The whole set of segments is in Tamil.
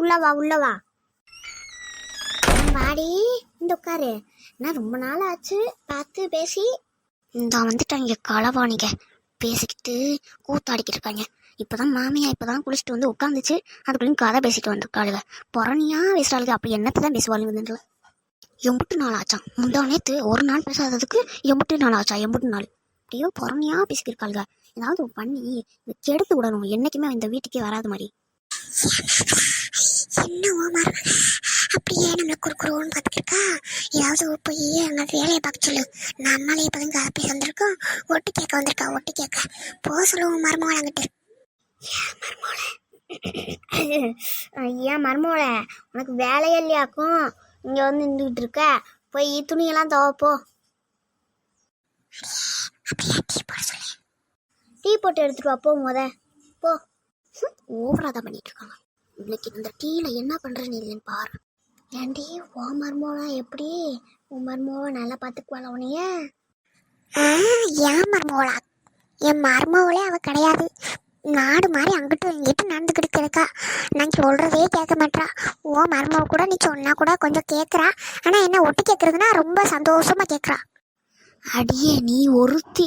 உள்ள வா உள்ள வா. வாடி இந்த உட்காரு. என்ன ரொம்ப நாள் ஆச்சு பார்த்து பேசி. இந்த வந்துட்டாங்க களவாணிங்க பேசிக்கிட்டு கூத்தாடிக்கிட்டு இருக்காங்க. இப்போதான் மாமியா இப்போதான் குளிச்சுட்டு வந்து உட்காந்துச்சு. அதுக்குள்ளேயும் கதை பேசிட்டு வந்திருக்காளுங்க புறணியா பேசுறாளுங்க அப்படி என்னத்தை தான் பேசுவாளுங்க எம்புட்டு நாள் ஆச்சான் முந்தா நேற்று ஒரு நாள் பேசாததுக்கு எம்புட்டு நாள் ஆச்சா எம்புட்டு நாள். அப்படியோ புறணியா பேசிக்கிருக்காளுங்க ஏதாவது பண்ணி கெடுத்து விடணும். என்னைக்குமே இந்த வீட்டுக்கே வராத மாதிரி. என்னவோ மருமக அப்படியே நம்மள குறுக்குறோன்னு பார்த்துக்கிட்டா ஏதாவது போய் அங்கே வேலையை பார்க்க சொல்லு. நம்மளே இப்போதான் கதை பேச வந்திருக்கோம் ஒட்டு கேட்க வந்திருக்கா? ஒட்டு கேட்க. போக சொல்லுவோம் மருமகள் அங்கிட்டு ஐயா மருமோள உனக்கு வேலையே இல்லையாக்கும் இங்க வந்து நின்றுட்டு இருக்க. போய் துணியெல்லாம் துவைப்போ. டீ போட்டு எடுத்துட்டு வா போ முத. போ. ஓவரா தான் பண்ணிட்டு இருக்காங்க. இன்னைக்கு இந்த டீல என்ன பண்றேன்னு இல்லைன்னு பாரு. ஏண்டி ஓ மருமோளம் எப்படி? உன் மருமோவை நல்லா பார்த்துக்குவாள் உனைய ஆ ஏன் மருமகளா? என் மருமகளே அவ கிடையாது. நாடு மாதிரி அங்கிட்டும் இங்கிட்டும் நடந்துக்கிட்டு கிடக்கா. நான் சொல்றதே கேட்க மாட்டா ஓ மருமக கூட நீ சொன்னா கூட கொஞ்சம் கேட்குறா ஆனா என்ன ஒட்டு கேட்கறதுன்னா ரொம்ப சந்தோஷமா கேட்குறா அடியே நீ ஒருத்தி.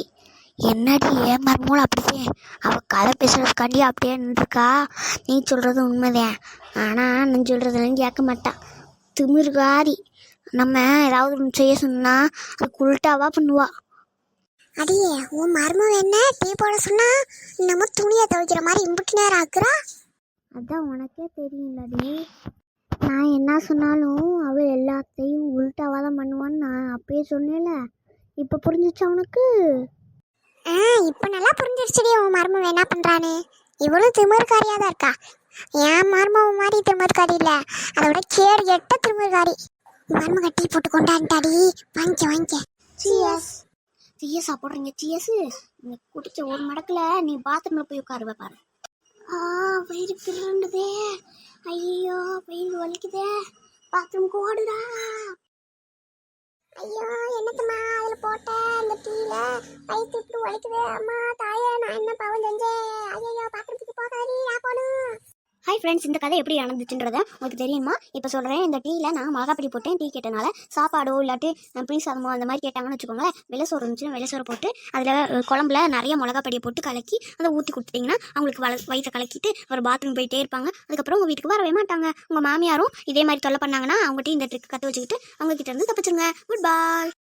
என்னடி ஏன் மருமோள் அப்படியே அவ கதை பேசுறதுக்காண்டி அப்படியே நின்றுருக்கா. நீ சொல்றது உண்மைதான். ஆனா நான் சொல்றதெல்லாம் கேட்க மாட்டா. திமிர்காரி நம்ம ஏதாவது ஒன்று செய்ய சொன்னா அது உள்டாவா பண்ணுவா. அடியே உன் மருமக என்ன? டீ போட சொன்னா நம்ம துணியை துவைக்கிற மாதிரி இம்புட்டு நேரம் ஆக்குறா? அதான் உனக்கே தெரியும்லடி. நான் என்ன சொன்னாலும் அவள் எல்லாத்தையும் உள்டாவா தான் பண்ணுவான்னு நான் அப்பயே சொன்னேன்ல. இப்போ புரிஞ்சிச்சா உனக்கு? ஆ இப்போ நல்லா புரிஞ்சிருச்சுடி உன் மருமக என்ன பண்ணுறானே இவ்வளவு திமிர்காரியா தான் இருக்கா? என் மருமக மாதிரி திமிர்காரி இல்லை. அதை விட கேடு எட்ட திமிர்காரி. மரும கட்டி போட்டு கொண்டாண்டாடி வாங்கிக்க வாங்கிக்க. சிஎஸ் சிஎஸ் சாப்பிட்றீங்க சிஎஸ் நீ குடிச்ச ஒரு மடக்கில் நீ பாத்ரூமில் போய் உட்காருவ பாரு. ஆ வயிறு பிறண்டுதே ஐயோ வயிறு வலிக்குதே. பாத்ரூம் ஓடுடா. கீழே வயிற்று இப்படி உழைக்குது. அம்மா தாயே நான் என்ன பாவம் செஞ்சேன்? ஐயோ பாத்திரத்துக்கு போகாதீ நான் போகணும் ஹாய் ஃப்ரெண்ட்ஸ் இந்த கதை எப்படி நடந்துச்சுன்றத உங்களுக்கு தெரியுமா? இப்போ சொல்கிறேன் இந்த டீயில் நான் மிளகாப்பொடி போட்டேன் டீ கேட்டனால சாப்பாடோ இல்லாட்டி புளி சாதமோ அந்த மாதிரி கேட்டாங்கன்னு வச்சுக்கோங்களேன் வெள்ளை இருந்துச்சு வெள்ளை போட்டு அதில் குழம்புல நிறைய மிளகாப்பொடியை போட்டு கலக்கி அதை ஊற்றி கொடுத்துட்டிங்கன்னா அவங்களுக்கு வள வயிற்றை கலக்கிட்டு ஒரு பாத்ரூம் போயிட்டே இருப்பாங்க. அதுக்கப்புறம் உங்கள் வீட்டுக்கு வரவே மாட்டாங்க. உங்கள் மாமியாரும் இதே மாதிரி தொல்லை பண்ணாங்கன்னா அவங்ககிட்ட இந்த ட்ரிக் கற்று வச்சுக்கிட்டு அவங்ககிட்ட இருந்து தப்பிச்சிருங்க. குட் பாய்